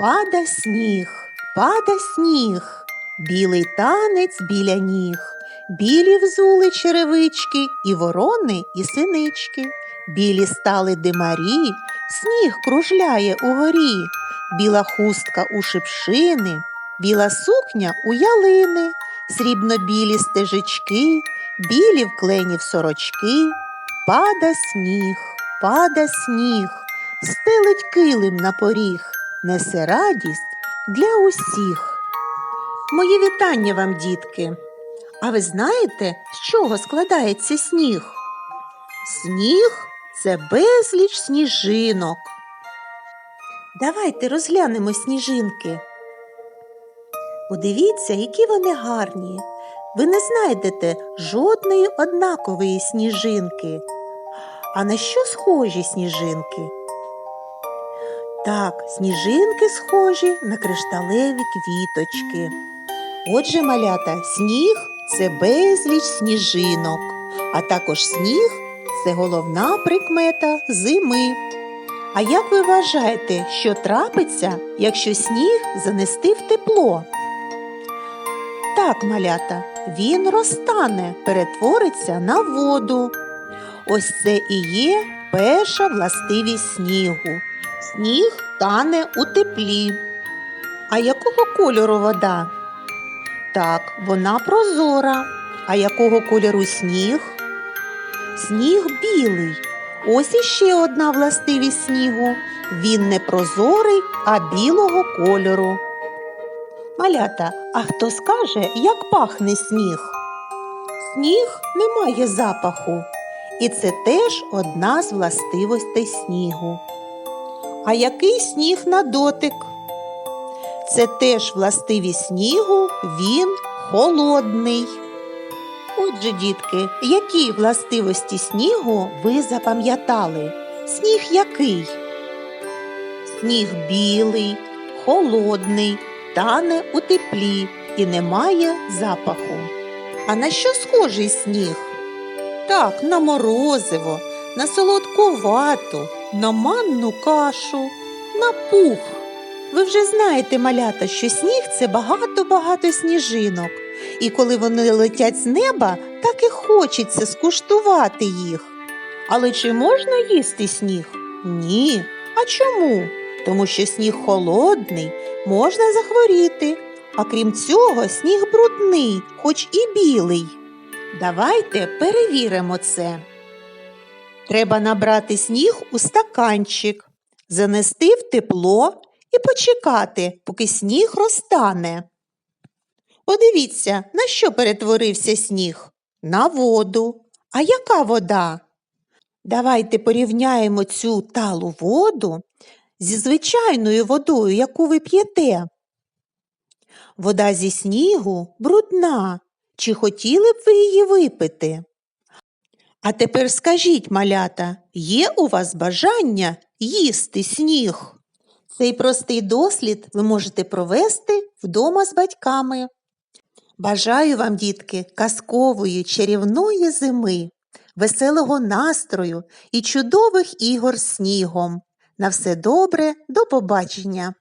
Пада сніг, пада сніг, білий танець біля ніг, білі взули черевички, і ворони, і синички. Білі стали димарі, сніг кружляє угорі, біла хустка у шипшини, біла сукня у ялини, срібно-білі стежечки, білі вкленів сорочки. Пада сніг, пада сніг, стелить килим на поріг, несе радість для усіх. Мої вітання вам, дітки. А ви знаєте, з чого складається сніг? Сніг це безліч сніжинок. Давайте розглянемо сніжинки. Подивіться, які вони гарні. Ви не знайдете жодної однакової сніжинки. А на що схожі сніжинки? Так, сніжинки схожі на кришталеві квіточки. Отже, малята, сніг це безліч сніжинок, а також сніг це головна прикмета зими. А як ви вважаєте, що трапиться, якщо сніг занести в тепло? Так, малята, він розтане, перетвориться на воду. Ось це і є перша властивість снігу. Сніг тане у теплі. А якого кольору вода? Так, вона прозора. А якого кольору сніг? Сніг білий. Ось іще одна властивість снігу. Він не прозорий, а білого кольору. Малята, а хто скаже, як пахне сніг? Сніг не має запаху, і це теж одна з властивостей снігу. А який сніг на дотик? Це теж властивість снігу, він холодний. Отже, дітки, які властивості снігу ви запам'ятали? Сніг який? Сніг білий, холодний, тане у теплі і не має запаху. А на що схожий сніг? Так, на морозиво, на солодку вату, на манну кашу, на пух. Ви вже знаєте, малята, що сніг це багато-багато сніжинок. І коли вони летять з неба, так і хочеться скуштувати їх. Але чи можна їсти сніг? Ні. А чому? Тому що сніг холодний, можна захворіти. А крім цього, сніг брудний, хоч і білий. Давайте перевіримо це. Треба набрати сніг у стаканчик, занести в тепло і почекати, поки сніг розтане. Подивіться, на що перетворився сніг? На воду. А яка вода? Давайте порівняємо цю талу воду зі звичайною водою, яку ви п'єте. Вода зі снігу брудна. Чи хотіли б ви її випити? А тепер скажіть, малята, є у вас бажання їсти сніг? Цей простий дослід ви можете провести вдома з батьками. Бажаю вам, дітки, казкової чарівної зими, веселого настрою і чудових ігор снігом. На все добре, до побачення!